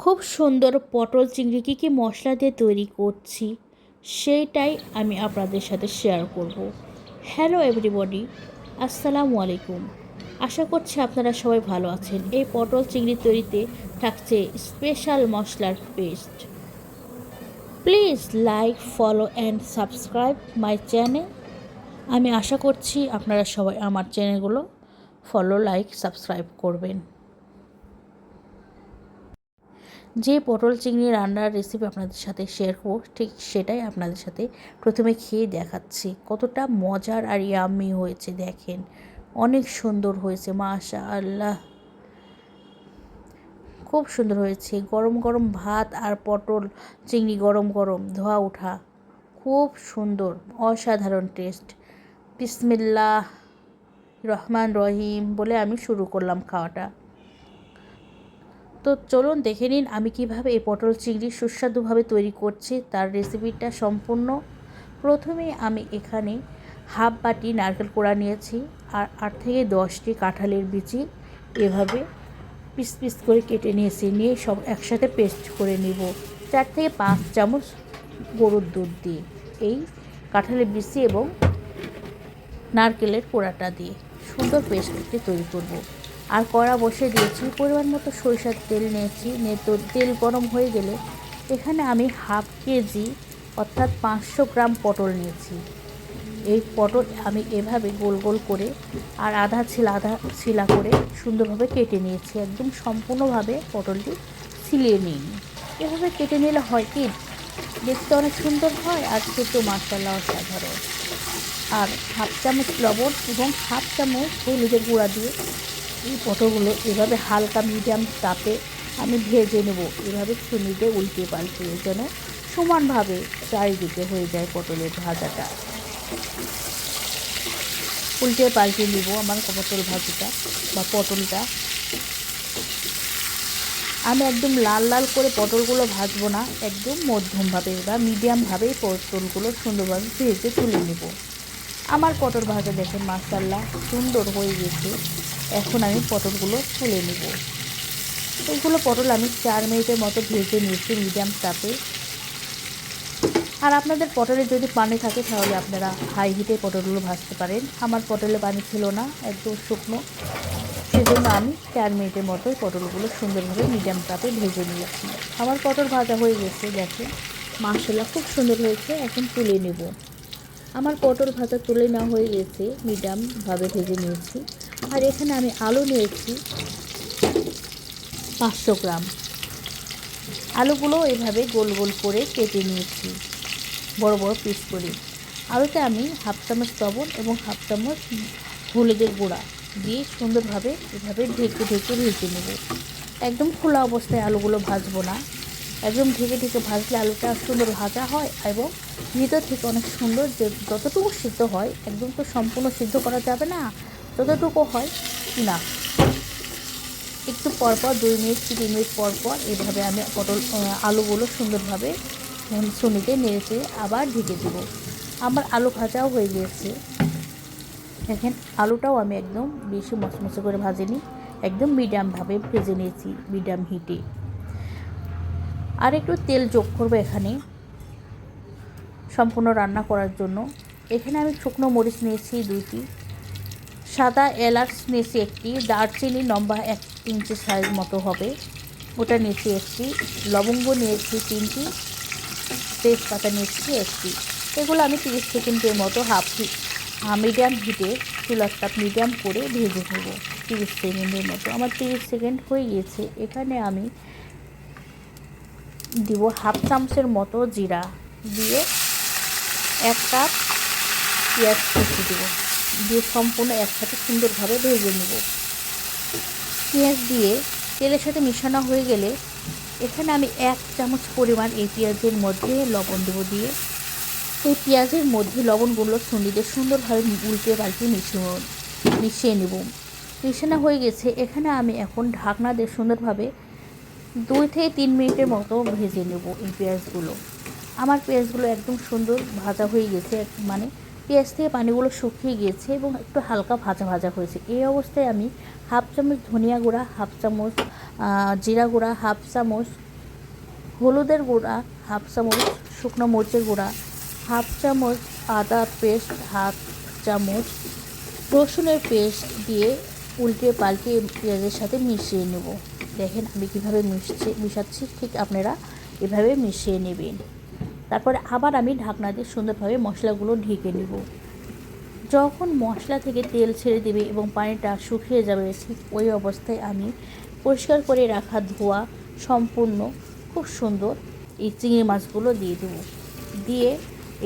খুব সুন্দর পটল চিংড়ি কী কী মশলা দিয়ে তৈরি করছি সেইটাই আমি আপনাদের সাথে শেয়ার করব। হ্যালো এভরিবডি আসসালামু আলাইকুম। আশা করছি আপনারা সবাই ভালো আছেন। এই পটল চিংড়ি তৈরিতে থাকছে স্পেশাল মশলার paste please like follow and subscribe my channel আমি আশা করছি আপনারা সবাই আমার চ্যানেলগুলো ফলো লাইক সাবস্ক্রাইব করবেন। যে পটল চিংড়ি রান্নার রেসিপি আপনাদের সাথে শেয়ার করব, ঠিক সেটাই আপনাদের সাথে প্রথমে খেয়ে দেখাচ্ছি। কতটা মজার আর ইয়াম্মি হয়েছে, দেখেন। অনেক সুন্দর হয়েছে মাশা আল্লাহ খুব সুন্দর হয়েছে, গরম গরম ভাত আর পটল চিংড়ি গরম গরম, ধোয়া ওঠা খুব সুন্দর, অসাধারণ টেস্ট বিসমিল্লাহ রহমান রহিম বলে আমি শুরু করলাম খাওয়াটা। তো চলুন দেখে নিন আমি কীভাবে এই পটল চিংড়ি সুস্বাদুভাবে তৈরি করছি, তার রেসিপিটা সম্পূর্ণ। প্রথমে আমি এখানে হাফ বাটি নারকেল কোড়া নিয়েছি আর আট থেকে দশটি কাঁঠালের বিচি এভাবে পিস পিস করে কেটে নিয়েছি, নিয়ে সব একসাথে পেস্ট করে নিব। চার থেকে পাঁচ চামচ গরুর দুধ দিয়ে, এই কাঁঠালের বিচি এবং নারকেলের কোড়াটা দিয়ে সুন্দর পেস্টটি তৈরি করব। আর কড়া বসে দিয়েছি, পরিমাণ মতো সরিষার তেল নিয়েছি, নিয়ে তো তেল গরম হয়ে গেলে এখানে আমি হাফ কেজি অর্থাৎ পাঁচশো গ্রাম পটল নিয়েছি। এই পটল আমি এভাবে গোল গোল করে আর আধা ছিলা আধা ছিলা করে সুন্দরভাবে কেটে নিয়েছি। একদম সম্পূর্ণভাবে পটলটি ছিলিয়ে নিই এভাবে কেটে নিলে হয় কি, দেখতে অনেক সুন্দর হয় আর খেতে মাসাল্লা অসাধারণ। আর হাফ চামচ লবণ এবং হাফ চামচ হলুদের গুঁড়া দিয়ে এই পটলগুলো এভাবে হালকা মিডিয়াম তাপে আমি ভেজে নেব। এভাবে ছুনিতে উল্টে পাল্টে যেন সমানভাবে চারিদিকে হয়ে যায় পটলের ভাজাটা। উল্টে পাল্টে নিব আমার পটল ভাজিটা বা পটলটা। আমি একদম লাল লাল করে পটলগুলো ভাজবো না, একদম মধ্যমভাবে বা মিডিয়ামভাবেই পটলগুলো সুন্দরভাবে ভেজে তুলে নেব। আমার পটল ভাজা দেখেন মাসাল্লাহ সুন্দর হয়ে গেছে। এখন আমি পটলগুলো তুলে নেব। এইগুলো পটল আমি চার মিনিটের মতো ভেজে নিয়েছি মিডিয়াম তাপে আর আপনাদের পটলে যদি পানি থাকে, তাহলে আপনারা হাই হিটে পটলগুলো ভাজতে পারেন। আমার পটলে পানি ছিল না, একদম শুকনো। সেজন্য আমি চার মিনিটের মতোই পটলগুলো সুন্দরভাবে মিডিয়াম তাপে ভেজে নিয়েছি। আমার পটল ভাজা হয়ে গেছে, দেখেন। মাসাল্লা খুব সুন্দর হয়েছে। এখন তুলে নেব। আমার পটল ভাজা তুলে নেওয়া হয়ে গেছে মিডিয়ামভাবে ভেজে নিয়েছি। আর এখানে আমি আলু নিয়েছি পাঁচশো গ্রাম। আলুগুলো এভাবে গোল গোল করে কেটে নিয়েছি, বড় বড় পিস করে। আলুতে আমি হাফ চামচ লবণ এবং হাফ চামচ হলুদের গুঁড়া দিয়ে সুন্দরভাবে এভাবে ঢেকে ঢেকে ভেজে নেব। একদম খোলা অবস্থায় আলুগুলো ভাজবো না। একদম ঢেকে ঢেকে ভাজলে আলুটা সুন্দর ভাজা হয় এবং ভিতর থেকে অনেক সুন্দর যে যতটুকু সিদ্ধ হয়, একদম তো সম্পূর্ণ সিদ্ধ করা যাবে না যতটুকু হয় না। একটু পরপর দুই মিনিট তিন মিনিট পর পর এইভাবে আমি পটল আলুগুলো সুন্দরভাবে ছুনিতে নেড়েছে আবার ঢেকে দেব। আমার আলু ভাজাও হয়ে গিয়েছে। দেখেন, আলুটাও আমি একদম বেশি মচমচে করে ভাজিনি, একদম মিডিয়ামভাবে ভেজে নিয়েছি মিডিয়াম হিটে আর একটু তেল যোগ করব এখানে সম্পূর্ণ রান্না করার জন্য। এখানে আমি শুকনো মরিচ নিয়েছি দুইটি। সাদা এলাচ নিয়েছি একটি। দারচিনি লম্বা এক ইঞ্চি সাইজ মতো হবে। ওটা নিয়েছি একটি। লবঙ্গ নিয়েছি তিনটি। তেজপাতা নিয়েছি একটি। এগুলো আমি তিরিশ সেকেন্ডের মতো হাফ মিডিয়াম হিটে তাপ মিডিয়াম করে ভেজে নেব। তিরিশ সেকেন্ডের মতো। আমার তিরিশ সেকেন্ড হয়ে গিয়েছে। এখানে আমি দিব হাফ চামচের মতো জিরা দিয়ে এক কাপ পেঁয়াজ কুচি দেবো। দিয়ে সম্পূর্ণ একসাথে সুন্দরভাবে ভেজে নেব। পেঁয়াজ দিয়ে তেলের সাথে মিশানো হয়ে গেলে এখানে আমি এক চামচ পরিমাণ এই পেঁয়াজের মধ্যে লবণ দেবো দিয়ে। এই পেঁয়াজের মধ্যে লবণগুলো সুন্দিতে সুন্দরভাবে উল্টে পাল্টে মিশিয়ে মিশিয়ে নেব। মিশানো হয়ে গেছে। এখানে আমি এখন ঢাকনা দিয়ে সুন্দরভাবে দুই থেকে তিন মিনিটের মতো ভেজে নেব এই পেঁয়াজগুলো। আমার পেঁয়াজগুলো একদম সুন্দর ভাজা হয়ে গেছে মানে পেঁয়াজ থেকে পানিগুলো শুকিয়ে গিয়েছে এবং একটু হালকা ভাজা ভাজা হয়েছে। এই অবস্থায় আমি হাফ চামচ ধনিয়া গুঁড়া, হাফ চামচ জিরা গুঁড়া, হাফ চামচ হলুদের গুঁড়া, হাফ চামচ শুকনো মরিচের গুঁড়া, হাফ চামচ আদা পেস্ট, হাফ চামচ রসুনের পেস্ট দিয়ে উল্টে পাল্টে পেঁয়াজের সাথে মিশিয়ে নেব। দেখেন আমি কীভাবে মিশছি, মিশাচ্ছি, ঠিক আপনারা এভাবে মিশিয়ে নেবেন। তারপরে আবার আমি ঢাকনা দিয়ে সুন্দরভাবে মশলাগুলো ঢেকে নেব। যখন মশলা থেকে তেল ছেড়ে দেবে এবং পানিটা শুকিয়ে যাবে, ঠিক ওই অবস্থায় আমি পরিষ্কার করে রাখা ধোয়া সম্পূর্ণ খুব সুন্দর এই চিংড়ি মাছগুলো দিয়ে দেবো। দিয়ে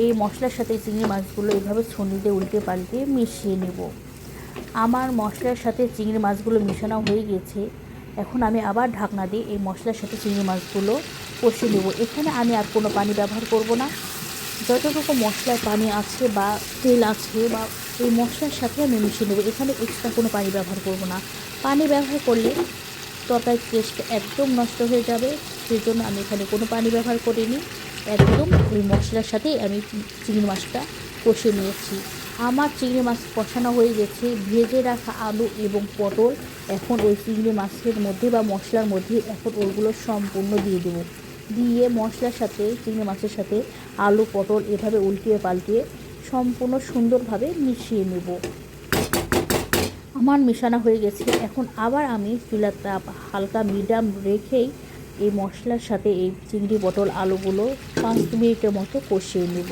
এই মশলার সাথে চিংড়ি মাছগুলো এইভাবে ছুনি দিয়ে উল্টে পাল্টে মিশিয়ে নেব। আমার মশলার সাথে চিংড়ি মাছগুলো মিশানো হয়ে গেছে। এখন আমি আবার ঢাকনা দিয়ে এই মশলার সাথে চিংড়ি মাছগুলো কষে নেব। এখানে আমি আর কোনো পানি ব্যবহার করব না। যতটুকু মশলার পানি আছে বা তেল আছে বা এই মশলার সাথে আমি মিশিয়ে নেব। এখানে এক্সট্রা কোনো পানি ব্যবহার করব না। পানি ব্যবহার করলে তরকারির টেস্ট একদম নষ্ট হয়ে যাবে। সেই জন্য আমি এখানে কোনো পানি ব্যবহার করিনি। একদম ওই মশলার সাথে আমি চিংড়ি মাছটা কষে নিয়েছি। আমার চিংড়ি মাছ কষানো হয়ে গেছে। ভেজে রাখা আলু এবং পটল এখন ওই চিংড়ি মাছের মধ্যে বা মশলার মধ্যে এখন ওইগুলো সম্পূর্ণ দিয়ে দেবো। দিয়ে মশলার সাথে, চিংড়ি মাছের সাথে আলু, পটল এভাবে উল্টিয়ে পাল্টিয়ে সম্পূর্ণ সুন্দরভাবে মিশিয়ে নেব। আমার মেশানো হয়ে গেছে। এখন আবার আমি চুলার তাপ হালকা মিডিয়াম রেখেই এই মশলার সাথে এই চিংড়ি, পটল, আলুগুলো পাঁচ মিনিটের মতো কষিয়ে নেব।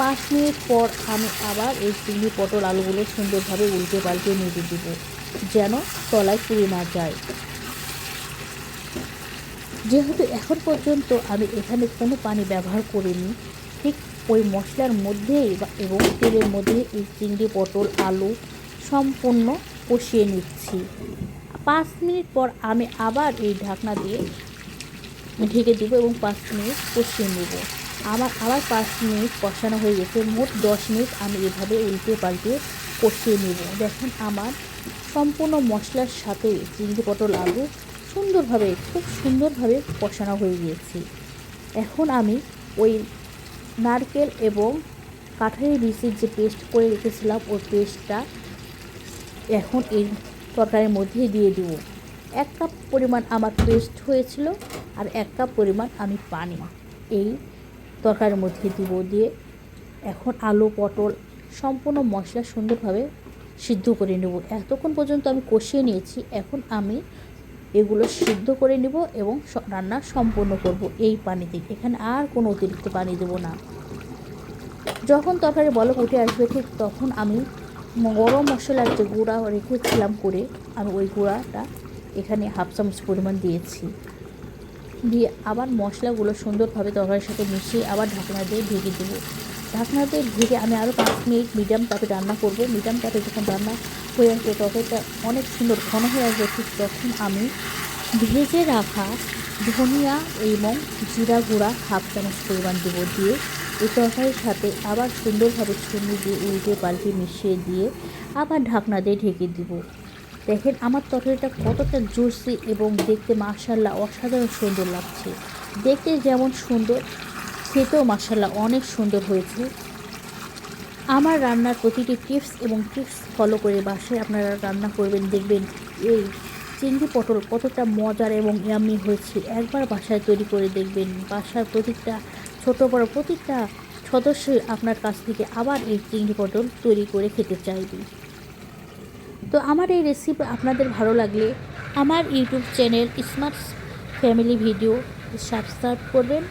পাঁচ মিনিট পর আমি আবার এই চিংড়ি পটল আলুগুলো সুন্দরভাবে উল্টে পাল্টে নেড়ে দেব, যেন তলায় পুড়ে না যায়। যেহেতু এখন পর্যন্ত আমি এখানে কোনো পানি ব্যবহার করিনি, ঠিক ওই মশলার মধ্যেই বা- এবং তেলের মধ্যে এই চিংড়ি পটল আলু সম্পূর্ণ কষিয়ে নিচ্ছি। পাঁচ মিনিট পর আমি আবার এই ঢাকনা দিয়ে ঢেকে দেবো এবং পাঁচ মিনিট কষিয়ে নেব। আমার আবার পাঁচ মিনিট কষানো হয়ে গেছে। মোট দশ মিনিট আমি এভাবে উল্টে পাল্টে কষিয়ে নেব। দেখেন আমার সম্পূর্ণ মশলার সাথে চিংড়ি পটল আলু সুন্দরভাবে, খুব সুন্দরভাবে কষানো হয়ে গিয়েছে। এখন আমি ওই নারকেল এবং কাঠারি বীজের যে পেস্ট করে রেখেছিলাম, ওই পেস্টটা এখন এই তরকারির মধ্যে দিয়ে দেবো। এক কাপ পরিমাণ আমার পেস্ট হয়েছিল আর এক কাপ পরিমাণ আমি পানি। এই তরকারির মধ্যে দিব দিয়ে এখন আলু, পটল সম্পূর্ণ মশলা সুন্দরভাবে সিদ্ধ করে নেব। এতক্ষণ পর্যন্ত আমি কষিয়ে নিয়েছি। এখন আমি এগুলো সিদ্ধ করে নেব এবং রান্না সম্পূর্ণ করব এই পানিতে। এখানে আর কোনো অতিরিক্ত পানি দেবো না। যখন তরকারি বলক উঠে আসবে, ঠিক তখন আমি গরম মশলার যে গুঁড়া রেখেছিলাম করে আমি ওই গুঁড়াটা এখানে হাফ চামচ পরিমাণ দিয়েছি। দিয়ে আবার মশলাগুলো সুন্দরভাবে তরকারির সাথে মিশিয়ে আবার ঢাকনা দিয়ে ঢেকে দেবো। ঢাকনা দিয়ে ঢেকে আমি আরও পাঁচ মিনিট মিডিয়াম তাপে রান্না করব। মিডিয়াম তাপে যখন রান্না হয়ে আসবে, তরকারিটা অনেক সুন্দর ঘন হয়ে আসবে ঠিক তখন আমি ভেজে রাখা ধনিয়া এবং জিরা গুঁড়া হাফ চামচ পরিমাণ দেবো দিয়ে, এই তরকারির সাথে আবার সুন্দরভাবে ছড়িয়ে দিয়ে উল্টে পাল্টে মিশিয়ে দিয়ে আবার ঢাকনা দিয়ে ঢেকে দিব। দেখেন, আমার তরকারিটা কতটা জুসি এবং দেখতে মাশাল্লাহ অসাধারণ সুন্দর লাগছে। দেখতে যেমন সুন্দর, খেতেও মাশাল্লাহ অনেক সুন্দর হয়েছে। আমার রান্নার প্রতিটি টিপস এবং টিপস ফলো করে বাসায় আপনারা রান্না করবেন, দেখবেন এই চিংড়ি পটল কতটা মজার এবং ইয়ামি হয়েছে। একবার বাসায় তৈরি করে দেখবেন, বাসার প্রতিটা ছোট বড় প্রতিটা সদস্যই আপনার কাছ থেকে আবার এই চিংড়ি পটল তৈরি করে খেতে চাইবে। তো আমার এই রেসিপি আপনাদের ভালো লাগলে আমার YouTube channel smart family video subscribe করবেন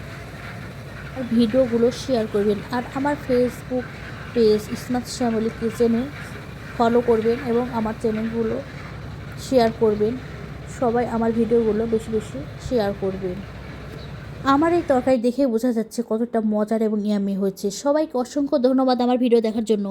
আর ভিডিওগুলো শেয়ার করবেন। আর আমার ফেসবুক পেজ স্মার্ট ফ্যামিলি কিচেনে ফলো করবেন এবং আমার চ্যানেলগুলো শেয়ার করবেন। সবাই আমার ভিডিওগুলো বেশি বেশি শেয়ার করবেন। আমার এই তরকারি দেখে বোঝা যাচ্ছে কতটা মজার এবং ইয়ামি হয়েছে। সবাইকে অসংখ্য ধন্যবাদ আমার ভিডিও দেখার জন্য।